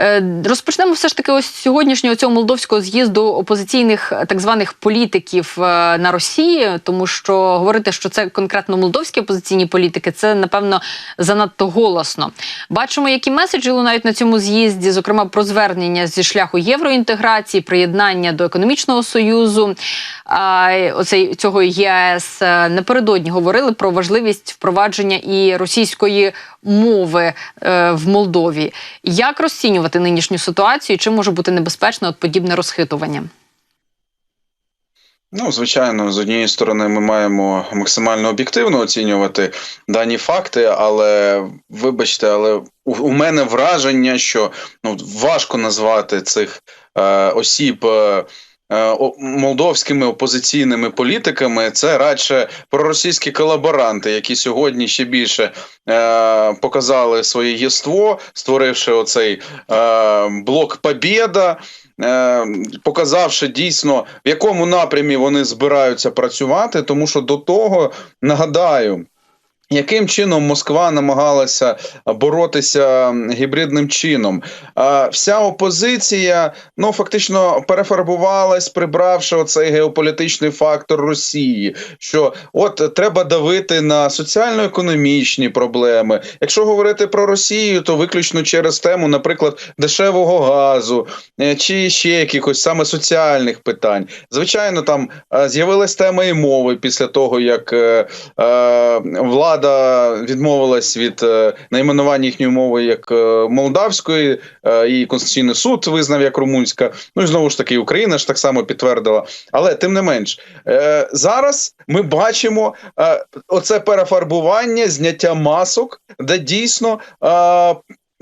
Е, Розпочнемо все ж таки ось сьогоднішнього цього молдовського з'їзду опозиційних е, так званих політиків е, на Росії, тому що говорити, що це конкретно молдовські опозиційні політики, це напевно занадто голосно. Бачимо, які меседжі лунають на цьому з'їзді, зокрема про звернення зі шляху євроінтеграції, приєднання до економічного союзу. А, оцей цього е, напередодні говорили про важливість впровадження і російської мови в Молдові. Як розцінювати нинішню ситуацію? Чи може бути небезпечно от подібне розхитування? Ну, звичайно, з однієї сторони, ми маємо максимально об'єктивно оцінювати дані факти, але вибачте, але у, мене враження, що ну важко назвати цих е, осіб. Е, Молдовськими опозиційними політиками це радше проросійські колаборанти, які сьогодні ще більше е, показали своє єство, створивши оцей е, блок Побєда, е, показавши дійсно в якому напрямі вони збираються працювати, тому що до того нагадаю. Яким чином Москва намагалася боротися гібридним чином? Вся опозиція ну фактично перефарбувалась, прибравши оцей геополітичний фактор Росії. Що от треба давити на соціально-економічні проблеми. Якщо говорити про Росію, то виключно через тему, наприклад, дешевого газу е, чи ще якихось саме соціальних питань. Звичайно, там е, з'явилась тема і мови після того, як е, е, влада відмовилась від е, найменування їхньої мови як е, молдавської, е, і Конституційний суд визнав як румунська. Ну і знову ж таки, Україна ж так само підтвердила. Але тим не менш, зараз ми бачимо оце перефарбування, зняття масок, де дійсно.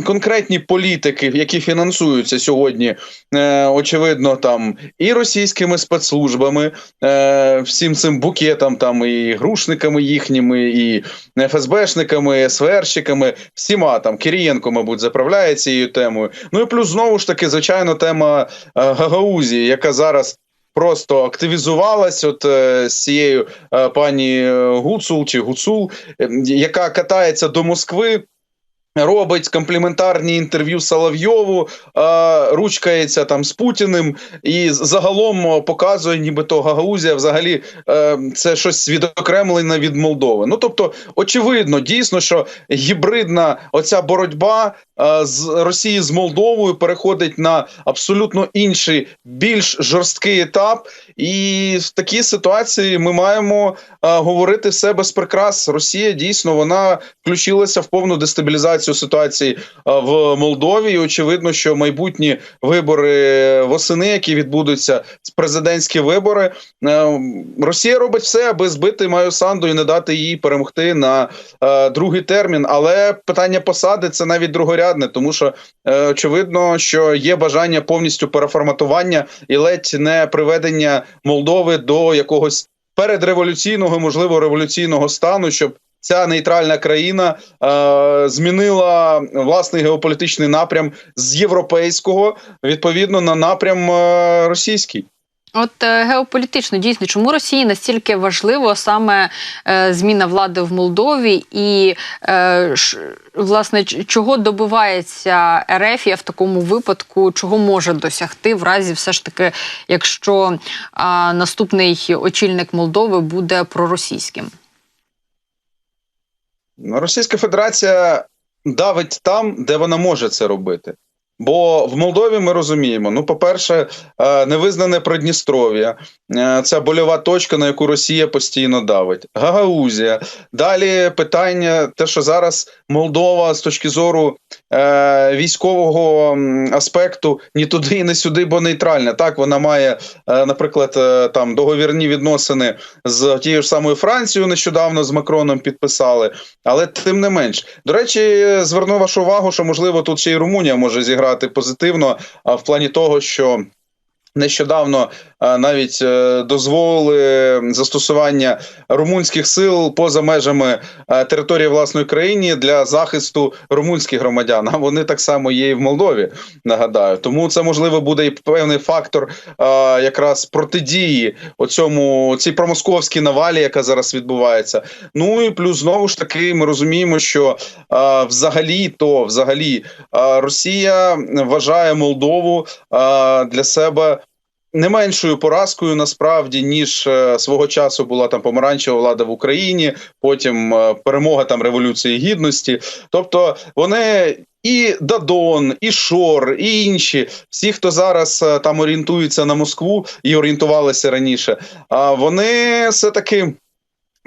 Конкретні політики, які фінансуються сьогодні, е, очевидно, там і російськими спецслужбами, е, всім цим букетом, там і грушниками їхніми, і ФСБшниками, СВРщиками, всіма там Кирієнко, мабуть, заправляє цією темою. Ну і плюс знову ж таки, звичайно, тема е, Гагаузії, яка зараз. Просто активізувалась от е, з цією е, пані Гуцул чи Гуцул, е, яка катається до Москви, робить компліментарні інтерв'ю Соловйову, ручкається там з Путіним і загалом показує, нібито Гагаузія взагалі е, це щось відокремлене від Молдови. Ну тобто, очевидно, дійсно, що гібридна оця боротьба з Росії з Молдовою переходить на абсолютно інший, більш жорсткий етап. І в такій ситуації ми маємо е, говорити все без прикрас. Росія дійсно вона включилася в повну дестабілізацію ситуації е, в Молдові. І очевидно, що майбутні вибори восени, які відбудуться, президентські вибори, е, Росія робить все, аби збити Маю Санду і не дати їй перемогти на е, другий термін. Але питання посади це навіть другорядне, тому що е, очевидно, що є бажання повністю переформатування і ледь не приведення Молдови до якогось передреволюційного, можливо, революційного стану, щоб ця нейтральна країна е, змінила власний геополітичний напрям з європейського відповідно на напрям е, російський. От е, геополітично дійсно, чому Росії настільки важливо саме е, зміна влади в Молдові, і е, ш, власне чого добивається Ерефія в такому випадку, чого може досягти в разі, все ж таки, якщо а, наступний очільник Молдови буде проросійським? Ну, Російська Федерація давить там, де вона може це робити. Бо в Молдові ми розуміємо: ну, по-перше, е, невизнане Придністров'я, це больова точка, на яку Росія постійно давить. Гагаузія. Далі питання, те, що зараз Молдова з точки зору е, військового аспекту ні туди, і не сюди, бо нейтральна. Так, вона має, е, наприклад, е, там договірні відносини з тією ж самою Францією, нещодавно з Макроном підписали. Але тим не менш, до речі, зверну вашу увагу, що можливо тут ще й Румунія може зіграти позитивно, а в плані того, що. Нещодавно навіть е, дозволили застосування румунських сил поза межами е, території власної країни для захисту румунських громадян. А вони так само є і в Молдові. Нагадаю, тому це можливо буде і певний фактор е, якраз протидії оцьому цій промосковській навалі, яка зараз відбувається. Ну і плюс знову ж таки, ми розуміємо, що взагалі то взагалі Росія вважає Молдову для себе. Не меншою поразкою насправді ніж е, свого часу була там помаранчева влада в Україні, потім е, перемога там революції гідності. Тобто вони і Дадон, і Шор, і інші, всі, хто зараз е, там орієнтуються на Москву і орієнтувалися раніше, а вони все таки.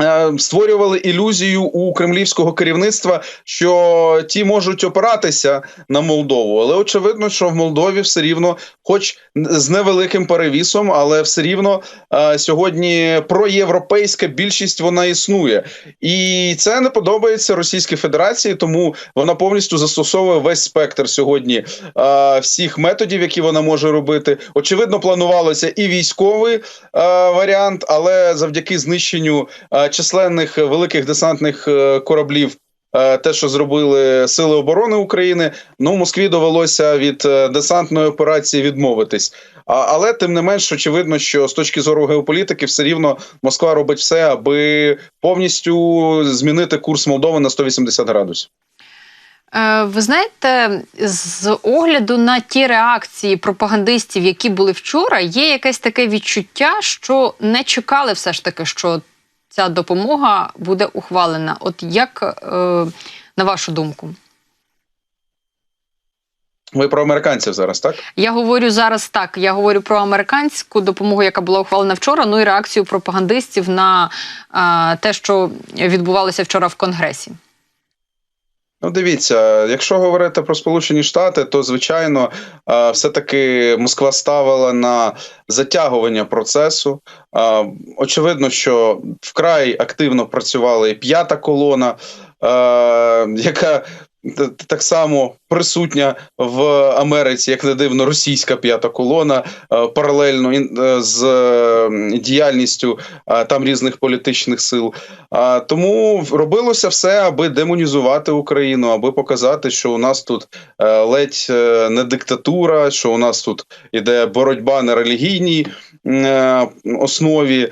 Е, Створювали ілюзію у кремлівського керівництва, що ті можуть опиратися на Молдову, але очевидно, що в Молдові все рівно, хоч з невеликим перевісом, але все рівно е, сьогодні проєвропейська більшість вона існує, і це не подобається Російській Федерації, тому вона повністю застосовує весь спектр сьогодні е, всіх методів, які вона може робити. Очевидно, планувалося і військовий варіант, але завдяки знищенню численних великих десантних е, кораблів. е, Те, що зробили сили оборони України, ну Москві довелося від е, десантної операції відмовитись. Але тим не менш, очевидно, що з точки зору геополітики, все рівно Москва робить все, аби повністю змінити курс Молдови на 180 градусів. Е, Ви знаєте, з огляду на ті реакції пропагандистів, які були вчора, є якесь таке відчуття, що не чекали все ж таки, що ця допомога буде ухвалена. От як е, на вашу думку? Ви про американців зараз, так? Я говорю зараз так. Я говорю про американську допомогу, яка була ухвалена вчора. Ну і реакцію пропагандистів на е, те, що відбувалося вчора в Конгресі. Ну, дивіться, якщо говорити про Сполучені Штати, то звичайно, е, все-таки Москва ставила на затягування процесу. Е, Очевидно, що вкрай активно працювала і п'ята колона, е, яка так само присутня в Америці, як не дивно, російська п'ята колона е, паралельно е, з е, діяльністю там різних політичних сил. Тому робилося все, аби демонізувати Україну, аби показати, що у нас тут ледь не диктатура, що у нас тут іде боротьба на релігійній основі,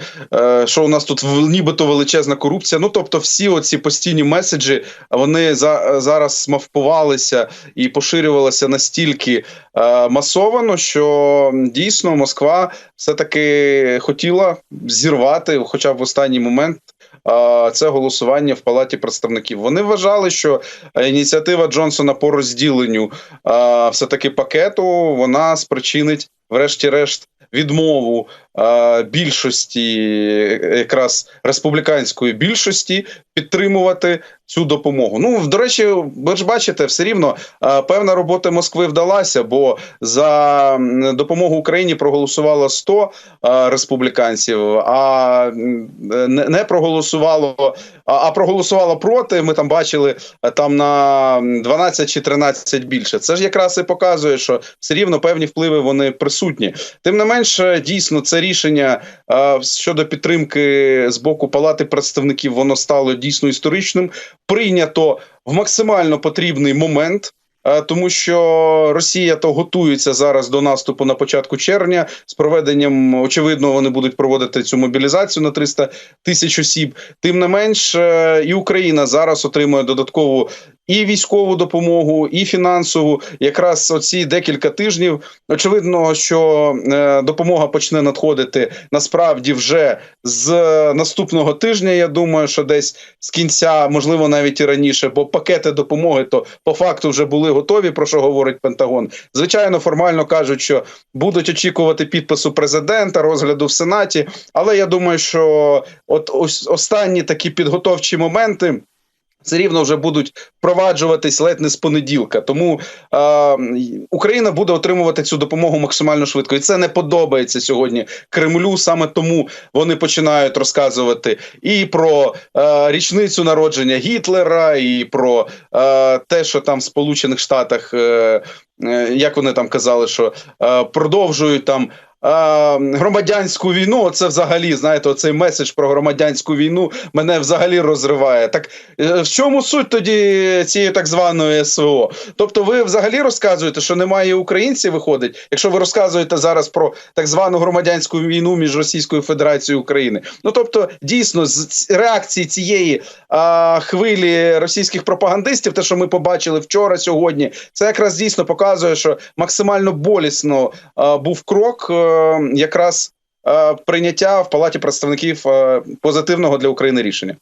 що у нас тут нібито величезна корупція. Ну тобто, всі оці постійні меседжі вони за, зараз мавпувалися і поширювалися настільки е, масовано, що дійсно Москва все таки хотіла зірвати, хоча б в останній момент це голосування в палаті представників. Вони вважали, що е, ініціатива Джонсона по розділенню все таки пакету вона спричинить, врешті-решт, відмову більшості, е, якраз республіканської більшості, підтримувати цю допомогу. Ну до речі, ви ж бачите, все рівно певна робота Москви вдалася, бо за допомогу Україні проголосувало 100 республіканців, а не, проголосувало, а, проголосувало проти. Ми там бачили там на 12 чи 13 більше. Це ж якраз і показує, що все рівно певні впливи вони присутні. Тим не менше, дійсно, це рішення щодо підтримки з боку Палати представників воно стало дійсно історичним. Прийнято в максимально потрібний момент. е, Тому що Росія то готується зараз до наступу на початку червня з проведенням. Очевидно, вони будуть проводити цю мобілізацію на 300 тисяч осіб. Тим не менш, е, і Україна зараз отримує додаткову і військову допомогу, і фінансову. Якраз оці декілька тижнів. Очевидно, що е, допомога почне надходити насправді вже з наступного тижня. Я думаю, що десь з кінця, можливо, навіть і раніше, бо пакети допомоги то по факту вже були готові. Про що говорить Пентагон? Звичайно, формально кажуть, що будуть очікувати підпису президента, розгляду в Сенаті. Але я думаю, що от ось останні такі підготовчі моменти. Все рівно вже будуть впроваджуватись ледь не з понеділка. Тому е, Україна буде отримувати цю допомогу максимально швидко, і це не подобається сьогодні Кремлю. Саме тому вони починають розказувати і про е, річницю народження Гітлера, і про е, те, що там в Сполучених Штатах. Е, е, як вони там казали, що е, продовжують там громадянську війну, це взагалі знаєте, оцей меседж про громадянську війну мене взагалі розриває. Так е, в чому суть тоді цієї так званої СВО? Тобто, ви взагалі розказуєте, що немає українців, виходить, якщо ви розказуєте зараз про так звану громадянську війну між Російською Федерацією і Україною. Ну тобто, дійсно, з реакції цієї а, хвилі російських пропагандистів, те, що ми побачили вчора, сьогодні, це якраз дійсно показує, що максимально болісно а, був крок. А, якраз е, прийняття в палаті представників е, позитивного для України рішення.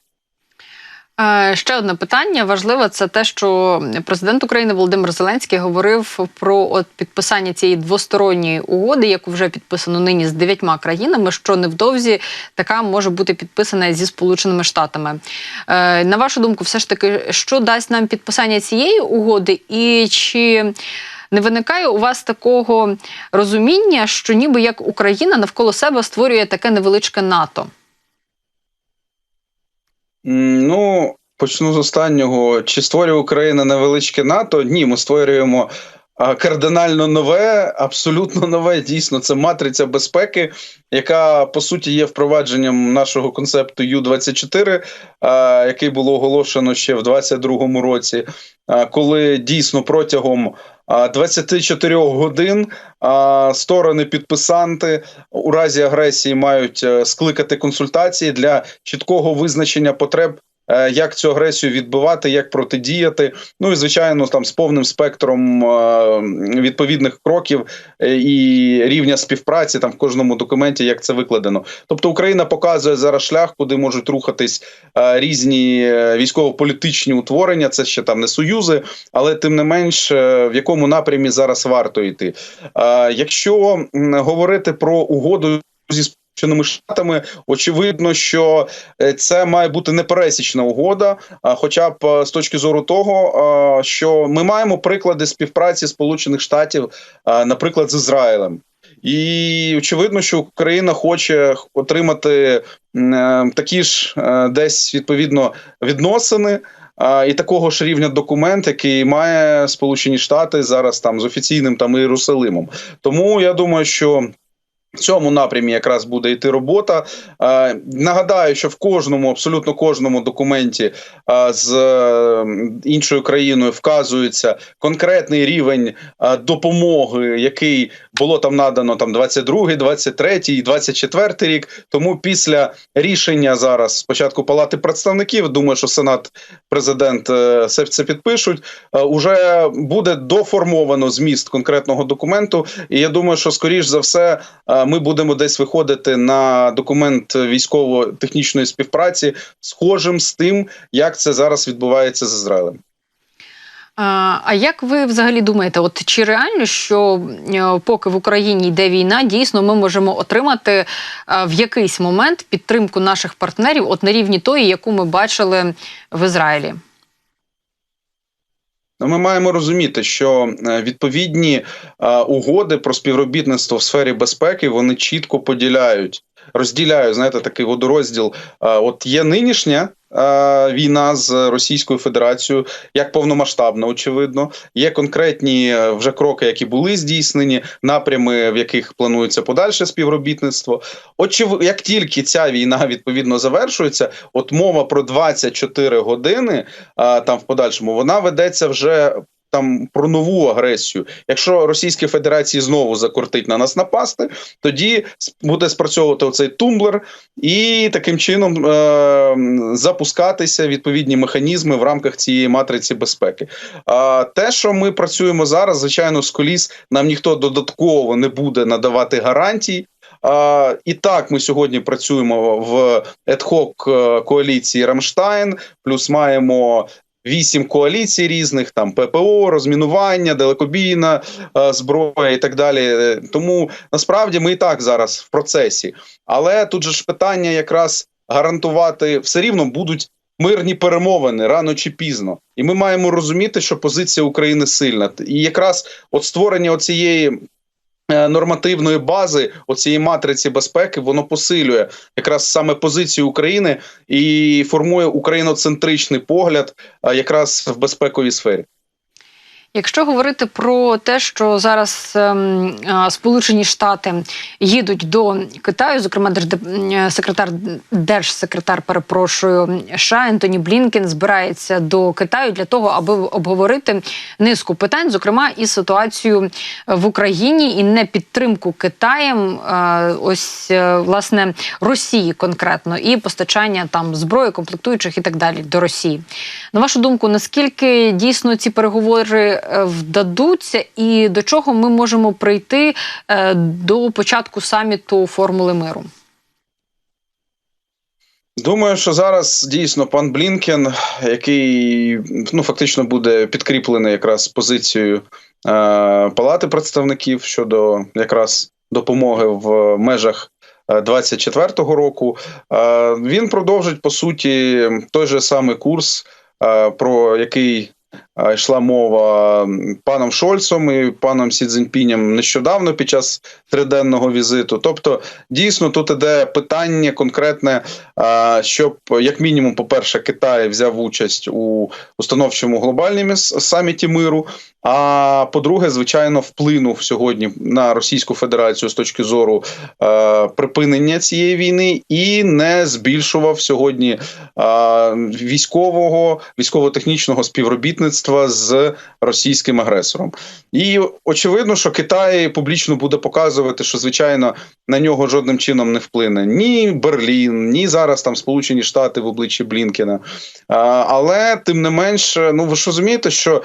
Е, ще одне питання важливе це те, що президент України Володимир Зеленський говорив про от підписання цієї двосторонньої угоди, яку вже підписано нині з дев'ятьма країнами. Що невдовзі така може бути підписана зі Сполученими Штатами. На вашу думку, все ж таки, що дасть нам підписання цієї угоди, і чи не виникає у вас такого розуміння, що ніби як Україна навколо себе створює таке невеличке НАТО? Ну, почну з останнього. Чи створює Україна невеличке НАТО? Ні, ми створюємо. Кардинально нове, абсолютно нове, дійсно, це матриця безпеки, яка по суті є впровадженням нашого концепту Ю-24, який було оголошено ще в 2022 році, коли дійсно протягом 24 годин сторони підписанти у разі агресії мають е, скликати консультації для чіткого визначення потреб як цю агресію відбивати, як протидіяти. Ну і звичайно, там з повним спектром е, відповідних кроків е, і рівня співпраці там в кожному документі, як це викладено. Тобто Україна показує зараз шлях, куди можуть рухатись різні військово-політичні утворення. Це ще там не союзи, але тим не менш, в якому напрямі зараз варто йти. Якщо говорити про угоду зі Сполученими Штатами очевидно, що е, це має бути непересічна угода. хоча б е, з точки зору того, що ми маємо приклади співпраці Сполучених Штатів, наприклад, з Ізраїлем. І очевидно, що Україна хоче отримати е, такі ж десь відповідно відносини. І такого ж рівня документ, який має Сполучені Штати зараз там з офіційним там Єрусалимом. Тому я думаю, що в цьому напрямі якраз буде йти робота. Е, нагадаю, що в кожному, абсолютно кожному документі е, з е, іншою країною вказується конкретний рівень допомоги, який було там надано там 22, 23 і 24 рік. Тому після рішення зараз спочатку палати представників, думаю, що сенат президент все це підпишуть. Уже буде доформовано зміст конкретного документу, і я думаю, що скоріш за все. Ми будемо десь виходити на документ військово-технічної співпраці, схожим з тим, як це зараз відбувається з Ізраїлем. А як ви взагалі думаєте, от чи реально, що е, поки в Україні йде війна, дійсно ми можемо отримати е, в якийсь момент підтримку наших партнерів, от на рівні тої, яку ми бачили в Ізраїлі? Ну, ми маємо розуміти, що е, відповідні е, угоди про співробітництво в сфері безпеки вони чітко поділяють, розділяють знаєте, такий водорозділ. Е, от є нинішня війна з Російською Федерацією як повномасштабна, очевидно. Є конкретні е, вже кроки, які були здійснені, напрями, в яких планується подальше співробітництво. Очевидно, як тільки ця війна відповідно завершується, от мова про 24 години е, там в подальшому вона ведеться вже там про нову агресію. Якщо Російській Федерації знову закортить на нас напасти, тоді буде спрацьовувати оцей тумблер і таким чином е- запускатися відповідні механізми в рамках цієї матриці безпеки. А те, що ми працюємо зараз, звичайно, з коліс нам ніхто додатково не буде надавати гарантій. А, І так, ми сьогодні працюємо в едхок коаліції Рамштайн, плюс маємо вісім коаліцій різних, там ППО, розмінування, далекобійна е, зброя і так далі. Тому насправді ми і так зараз в процесі. Але тут же ж питання якраз гарантувати все рівно будуть. Мирні перемовини рано чи пізно, і ми маємо розуміти, що позиція України сильна, і якраз от створення оцієї Е, нормативної бази оцієї матриці безпеки воно посилює якраз саме позицію України і формує україноцентричний погляд, е, якраз в безпековій сфері. Якщо говорити про те, що зараз ем, Сполучені Штати їдуть до Китаю, зокрема, держдеп- м, секретар держсекретар, перепрошую, США Ентоні Блінкен збирається до Китаю для того, аби обговорити низку питань, зокрема і ситуацію в Україні, і не підтримку Китаєм, е, ось е, власне Росії конкретно, і постачання там зброї, комплектуючих і так далі до Росії. На вашу думку, наскільки дійсно ці переговори е, вдадуться, і до чого ми можемо прийти е, до початку саміту формули миру? Думаю, що зараз дійсно пан Блінкен, який ну фактично буде підкріплений якраз позицією е, Палати представників щодо якраз допомоги в межах е, 24-го року, е, він продовжить по суті той же самий курс, е, про який е, йшла мова паном Шольцом і паном Сі Цзіньпінем нещодавно під час триденного візиту. Тобто, дійсно, тут іде питання конкретне, щоб як мінімум, по-перше, Китай взяв участь у установчому глобальному саміті миру. А по-друге, звичайно, вплинув сьогодні на Російську Федерацію з точки зору е, припинення цієї війни і не збільшував сьогодні е, військового військово-технічного співробітництва з російським агресором. І очевидно, що Китай публічно буде показувати, що звичайно на нього жодним чином не вплине ні Берлін, ні зараз там Сполучені Штати в обличчі Блінкена. Але тим не менш, ну ви ж розумієте, що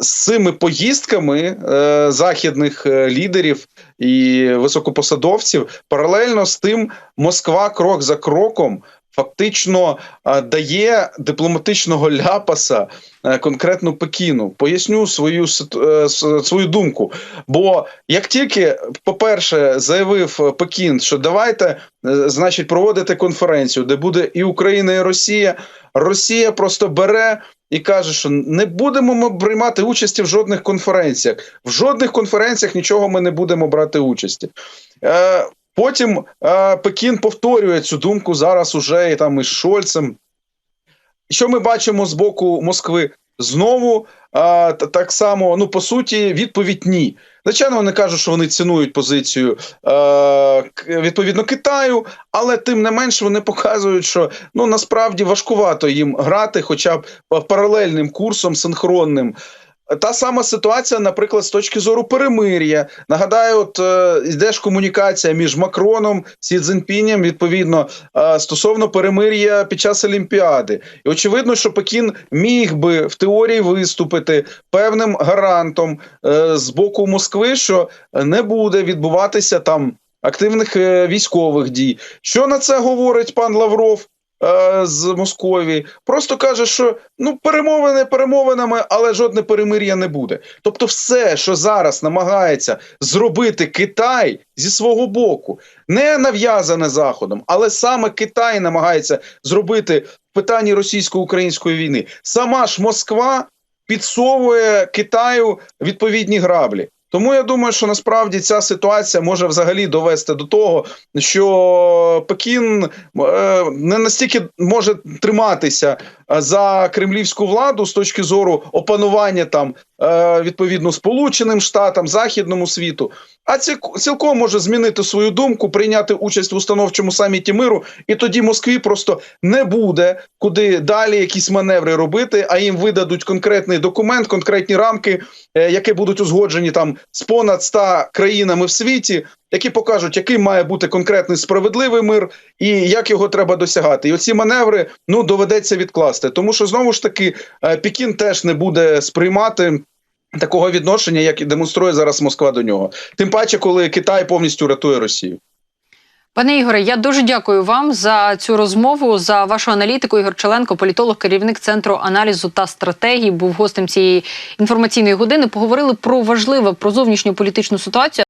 з цими поїздками е, західних е, лідерів і високопосадовців паралельно з тим Москва крок за кроком. Фактично дає дипломатичного ляпаса е, конкретно Пекіну. Поясню свою е, свою думку. Бо як тільки, по-перше, заявив Пекін, що давайте, е, значить, проводити конференцію, де буде і Україна, і Росія, Росія просто бере і каже, що не будемо ми приймати участі в жодних конференціях. В жодних конференціях нічого ми не будемо брати участі. Е, Потім е, Пекін повторює цю думку зараз уже і там із Шольцем. Що ми бачимо з боку Москви? Знову а, так само, ну по суті, відповідь ні. Звичайно, вони кажуть, що вони цінують позицію е, відповідно Китаю, але тим не менш вони показують, що ну насправді важкувато їм грати, хоча б паралельним курсом, синхронним. Та сама ситуація, наприклад, з точки зору перемир'я. Нагадаю, от е, йде ж комунікація між Макроном Сі Цзіньпінем, відповідно, е, стосовно перемир'я під час Олімпіади. І очевидно, що Пекін міг би в теорії виступити певним гарантом е, з боку Москви, що не буде відбуватися там активних військових дій. Що на це говорить пан Лавров? Е, З Московії просто каже, що ну перемовини перемовинами, але жодне перемир'я не буде. Тобто, все, що зараз намагається зробити Китай зі свого боку, не нав'язане заходом, але саме Китай намагається зробити в питанні російсько-української війни. Сама ж Москва підсовує Китаю відповідні граблі. Тому я думаю, що насправді ця ситуація може взагалі довести до того, що Пекін е, не настільки може триматися е, за кремлівську владу з точки зору опанування там е, відповідно Сполученим Штатам, Західному світу, а ці цілком може змінити свою думку, прийняти участь в установчому саміті миру, і тоді Москві просто не буде куди далі якісь маневри робити, а їм видадуть конкретний документ, конкретні рамки, е, які будуть узгоджені там з понад 100 країнами в світі, які покажуть, який має бути конкретний справедливий мир і як його треба досягати. І оці маневри ну доведеться відкласти, тому що знову ж таки е, Пекін теж не буде сприймати. Такого відношення, як і демонструє зараз Москва до нього, тим паче, коли Китай повністю рятує Росію. Пане Ігоре, я дуже дякую вам за цю розмову, за вашу аналітику. Ігор Челенко, політолог, керівник центру аналізу та стратегії, був гостем цієї інформаційної години. Поговорили про важливе про зовнішню політичну ситуацію.